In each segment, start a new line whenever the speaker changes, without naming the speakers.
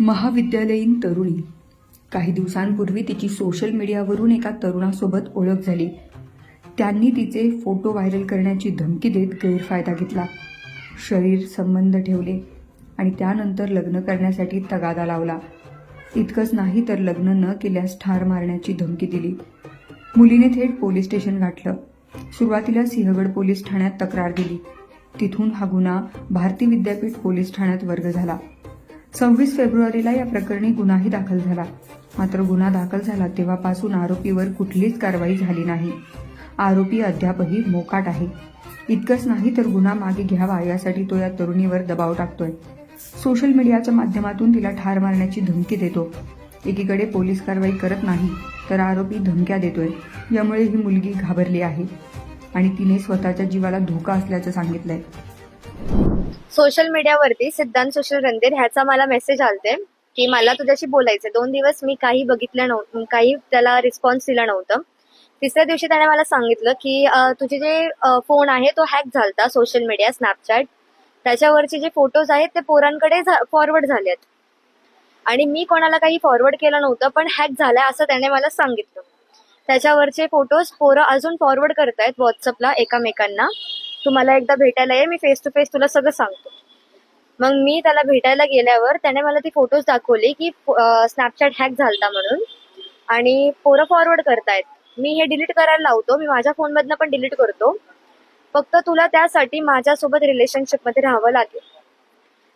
महाविद्यालयीन तरुणी. काही दिवसांपूर्वी तिची सोशल मीडियावरून एका तरुणासोबत ओळख झाली. त्यांनी तिचे फोटो व्हायरल करण्याची धमकी देत गैरफायदा घेतला. शरीर संबंध ठेवले आणि त्यानंतर लग्न करण्यासाठी तगादा लावला. इतकंच नाही तर लग्न न केल्यास ठार मारण्याची धमकी दिली. मुलीने थेट पोलीस स्टेशन गाठलं. सुरुवातीला सिंहगड पोलीस ठाण्यात तक्रार दिली. तिथून हा गुन्हा भारती विद्यापीठ पोलीस ठाण्यात वर्ग झाला. सव्वीस फेब्रुवारीला या प्रकरणी गुन्हाही दाखल झाला. मात्र गुन्हा दाखल झाला तेव्हापासून आरोपीवर कुठलीच कारवाई झाली नाही. आरोपी अद्यापही मोकाट आहे. इतकंच नाही तर गुन्हा मागे घ्यावा यासाठी तो या तरुणीवर दबाव टाकतोय. सोशल मीडियाच्या माध्यमातून तिला ठार मारण्याची धमकी देतो. एकीकडे पोलीस कारवाई करत नाही तर आरोपी धमक्या देतोय. यामुळे ही मुलगी घाबरली आहे. आणि तिने स्वतःच्या जीवाला धोका असल्याचं सांगितलंय.
सोशल मीडियावरती सिद्धांत सुशील रणधीर ह्याचा मला मेसेज आलते की मला तुझ्याशी बोलायचं दोन दिवस मी काही बघितलं नव्हतं काही त्याला रिस्पॉन्स दिला नव्हतं. तिसऱ्या दिवशी त्याने मला सांगितलं की तुझे जे फोन आहे तो हॅक झालता सोशल मीडिया स्नॅपचॅट त्याच्यावरचे जे फोटोज आहेत ते पोरांकडे फॉरवर्ड झालेत. आणि मी कोणाला काही फॉरवर्ड केलं नव्हतं पण हॅक झालाय असं त्याने मला सांगितलं. त्याच्यावरचे फोटोज पोरं अजून फॉरवर्ड करतायत व्हॉट्सअपला एकामेकांना. तू मला एकदा भेटायला ये मी फेस टू फेस तुला सगळं सांगतो. मग मी त्याला भेटायला गेल्यावर त्याने मला ती फोटोज दाखवले की स्नॅपचॅट हॅक झालता म्हणून. आणि पोरं फॉरवर्ड करतायत. मी हे डिलीट करायला लावतो. मी माझ्या फोनमधनं पण डिलीट करतो. फक्त तुला त्यासाठी माझ्यासोबत रिलेशनशिपमध्ये राहावं लागेल.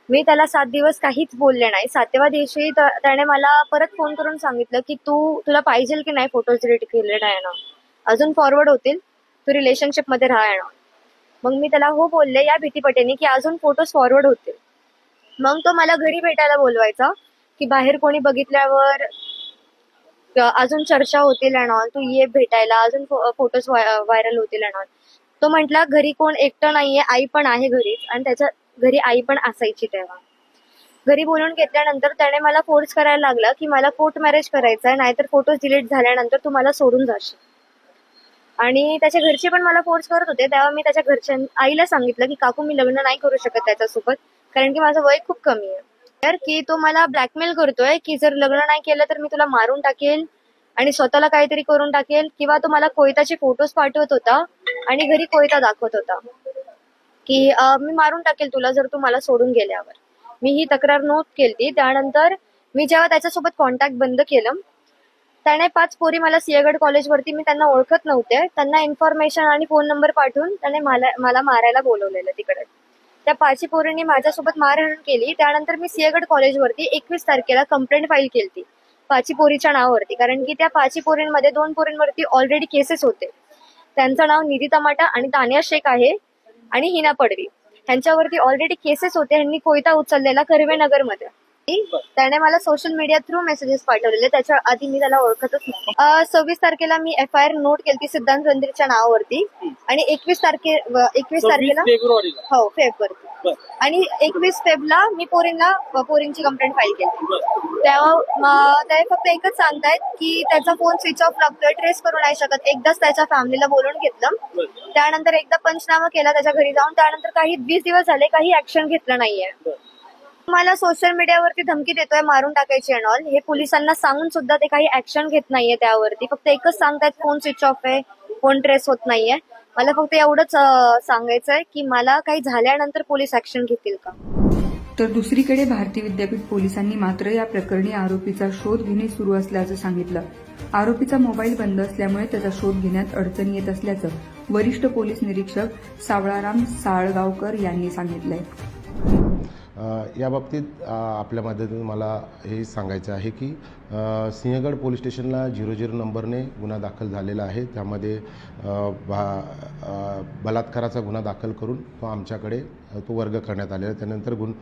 मी त्याला सात दिवस काहीच बोलले नाही. सातव्या दिवशी त्याने मला परत फोन करून सांगितलं की तू तुला पाहिजे की नाही फोटोज डिलीट केले नाही ना अजून फॉरवर्ड होतील? तू रिलेशनशिपमध्ये राहा येणार मग मी त्याला हो बोलले या भीतीपटेने की अजून फोटोज फॉरवर्ड होते मग तो मला घरी भेटायला बोलवायचा की बाहेर कोणी बघितल्यावर अजून चर्चा होतील ऑल तू ये भेटायला अजून फोटोज व्हायरल होतील ऑल तो म्हटला घरी कोण एकटं नाहीये आई पण आहे घरीच आणि त्याच्या घरी आई पण असायची तेव्हा. घरी बोलून घेतल्यानंतर त्याने मला फोर्स करायला लागला की मला कोर्ट मॅरेज करायचं आहे नाहीतर फोटोज डिलीट झाल्यानंतर तू मला सोडून जाशील. आणि त्याच्या घरचे पण मला फोर्स करत होते. तेव्हा मी त्याच्या घरच्या आईला सांगितलं की काकू मी लग्न नाही करू शकत त्याच्यासोबत कारण की माझं वय खूप कमी आहे. तर की तो मला ब्लॅकमेल करतोय की जर लग्न नाही केलं तर मी तुला मारून टाकेल आणि स्वतःला काहीतरी करून टाकेल. किंवा तो मला कोयताचे फोटोज पाठवत होता आणि घरी कोयता दाखवत होता की मी मारून टाकेल तुला जर तू मला सोडून गेल्यावर. मी ही तक्रार नोट केली त्यानंतर मी जेव्हा त्याच्यासोबत कॉन्टॅक्ट बंद केलं त्याने पाच पोरी मला सिंहगड कॉलेजवरती मी त्यांना ओळखत नव्हते. त्यांना इन्फॉर्मेशन आणि फोन नंबर पाठवून त्याने मला मला मारायला बोलवलेलं तिकडे. त्या पाचही पोरींनी माझ्यासोबत मारहाण केली. त्यानंतर मी सिंहगड कॉलेजवरती एकवीस तारखेला कंप्लेंट फाईल केली पाची पोरीच्या नावावरती. कारण की त्या पाची पोरींमध्ये दोन पोरींवरती ऑलरेडी केसेस होते. त्यांचं नाव निधी तमाटा आणि तानिया शेख आहे आणि हिना पडवी. ह्यांच्यावरती ऑलरेडी केसेस होते. ह्यांनी कोयता उचललेला कर्वेनगरमध्ये त्याने मला सोशल मीडिया थ्रू मेसेजेस पाठवलेले. त्याच्या आधी मी त्याला ओळखतच नाही सव्वीस तारखेला मी एफ आय आर नोट केली सिद्धांत रणधीरच्या नावावरती. आणि एकवीस तारखे एकवीस तारखेला हो फेबवरती
बर.
आणि एकवीस फेबला मी पोरींना पोरींची कंप्लेंट फाईल केली तेव्हा ते फक्त एकच सांगतायत की त्याचा फोन स्विच ऑफ लागतोय ट्रेस करू नाही शकत. एकदाच त्याच्या फॅमिलीला बोलून घेतलं. त्यानंतर एकदा पंचनामा केला त्याच्या घरी जाऊन. त्यानंतर काही वीस दिवस झाले काही ऍक्शन घेतलं नाहीये. मला सोशल मीडियावरती धमकी देतोय मारून टाकायची अँड ऑल हे पोलिसांना सांगून सुद्धा ते काही ऍक्शन घेत नाहीये त्यावरती. फक्त एकच सांगतायत फोन स्विच ऑफ आहे फोन ट्रेस होत नाहीये. मला फक्त एवढंच सांगायचंय की मला काही झाल्यानंतर पोलीस ऍक्शन घेतील का?
तर दुसरीकडे भारतीय विद्यापीठ पोलिसांनी मात्र या प्रकरणी आरोपीचा शोध घेणे सुरू असल्याचं सांगितलं. आरोपीचा मोबाईल बंद असल्यामुळे त्याचा शोध घेण्यात अडचण येत असल्याचं वरिष्ठ पोलीस निरीक्षक सावळाराम साळगावकर यांनी सांगितलंय.
याबाबतीत या बाबतीत आपल्या मदतीने मला हे सांगायचं आहे की सिंहगड पोलीस स्टेशनला झिरो झिरो नंबरने गुन्हा दाखल झालेला आहे त्यामध्ये भा बलात्काराचा गुन्हा दाखल करून तो आमच्याकडे तो वर्ग करण्यात आलेला आहे. त्यानंतर गुन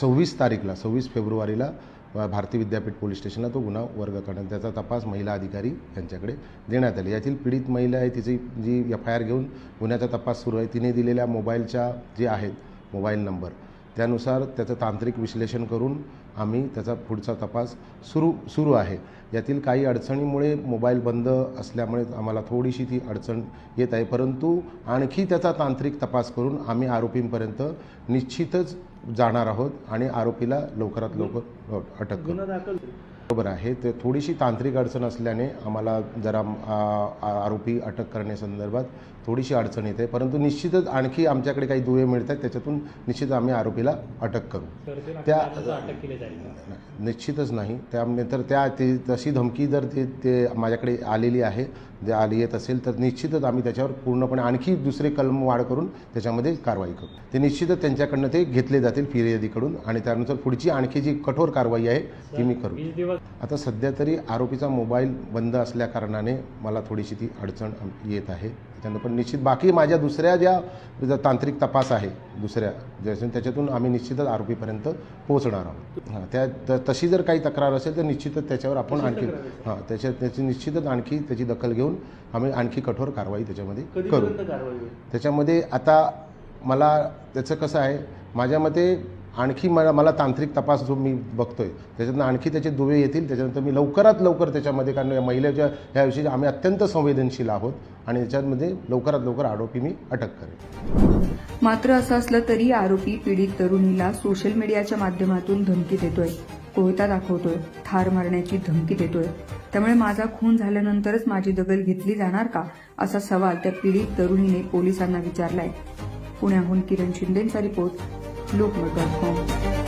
सव्वीस तारीखला सव्वीस फेब्रुवारीला भारती विद्यापीठ पोलीस स्टेशनला तो गुन्हा वर्ग करण्यात त्याचा तपास महिला अधिकारी यांच्याकडे देण्यात आले. यातील पीडित महिला आहे तिची जी एफ आय आर घेऊन गुन्ह्याचा तपास सुरू आहे. तिने दिलेल्या मोबाईलच्या जे आहेत मोबाईल नंबर त्यानुसार त्याचं तांत्रिक विश्लेषण करून आम्ही त्याचा पुढचा तपास सुरू सुरू आहे. यातील काही अडचणीमुळे मोबाईल बंद असल्यामुळे आम्हाला थोडीशी ती अडचण येत आहे. परंतु आणखी त्याचा तांत्रिक तपास करून आम्ही आरोपींपर्यंत निश्चितच जाणार आहोत आणि आरोपीला लवकरात लवकर अटक करू.
गुन्हा दाखल
बरोबर आहे. ते थोडीशी तांत्रिक अडचण असल्याने आम्हाला जरा आरोपी अटक करण्यासंदर्भात थोडीशी अडचण येते. परंतु निश्चितच आणखी आमच्याकडे काही दुवे मिळत आहेत त्याच्यातून निश्चित आम्ही आरोपीला अटक करू. त्या-? निश्चितच नाही. त्यामुळे तर त्या ते तशी धमकी जर ते माझ्याकडे आलेली आहे जे आली येत असेल तर निश्चितच आम्ही त्याच्यावर पूर्णपणे आणखी दुसरे कलम वाढ करून त्याच्यामध्ये कारवाई करू. ते निश्चितच त्यांच्याकडनं ते घेतले जातील फिर्यादीकडून आणि त्यानुसार पुढची आणखी जी कठोर कारवाई आहे ती मी करू. आता सध्या तरी आरोपीचा मोबाईल बंद असल्या कारणाने मला थोडीशी ती अडचण येत आहे. त्यानं पण निश्चित बाकी माझ्या दुसऱ्या ज्या तांत्रिक तपास आहे दुसऱ्या ज्याच्यातून त्याच्यातून आम्ही निश्चितच आरोपीपर्यंत पोहोचणार आहोत. हां त्या त- तशी जर काही तक्रार असेल तर निश्चितच त्याच्यावर आपण आणखी हां त्याच्या त्याची निश्चितच आणखी त्याची दखल घेऊन आम्ही आणखी कठोर कारवाई त्याच्यामध्ये करू. त्याच्यामध्ये आता मला त्याचं कसं आहे माझ्या मते आणखी मला मला तांत्रिक तपास जो मी बघतोय. त्याच्यातनं आणखी त्याचे दुवे येतील त्याच्यानंतर मी लवकरात लवकर त्याच्यामध्ये कारण या महिलेच्या ह्याविषयी आम्ही अत्यंत संवेदनशील आहोत आणि त्याच्यामध्ये लवकरात लवकर आरोपी मी अटक करेन.
मात्र असं असलं तरी आरोपी पीडित तरुणीला सोशल मीडियाच्या माध्यमातून धमकी देतोय. कोयता दाखवतोय. ठार मारण्याची धमकी देतोय. त्यामुळे माझा खून झाल्यानंतरच माझी दखल घेतली जाणार का? असा सवाल त्या पीडित तरुणीने पोलिसांना विचारलाय. पुण्याहून किरण शिंदेचा रिपोर्ट. loopmer.com.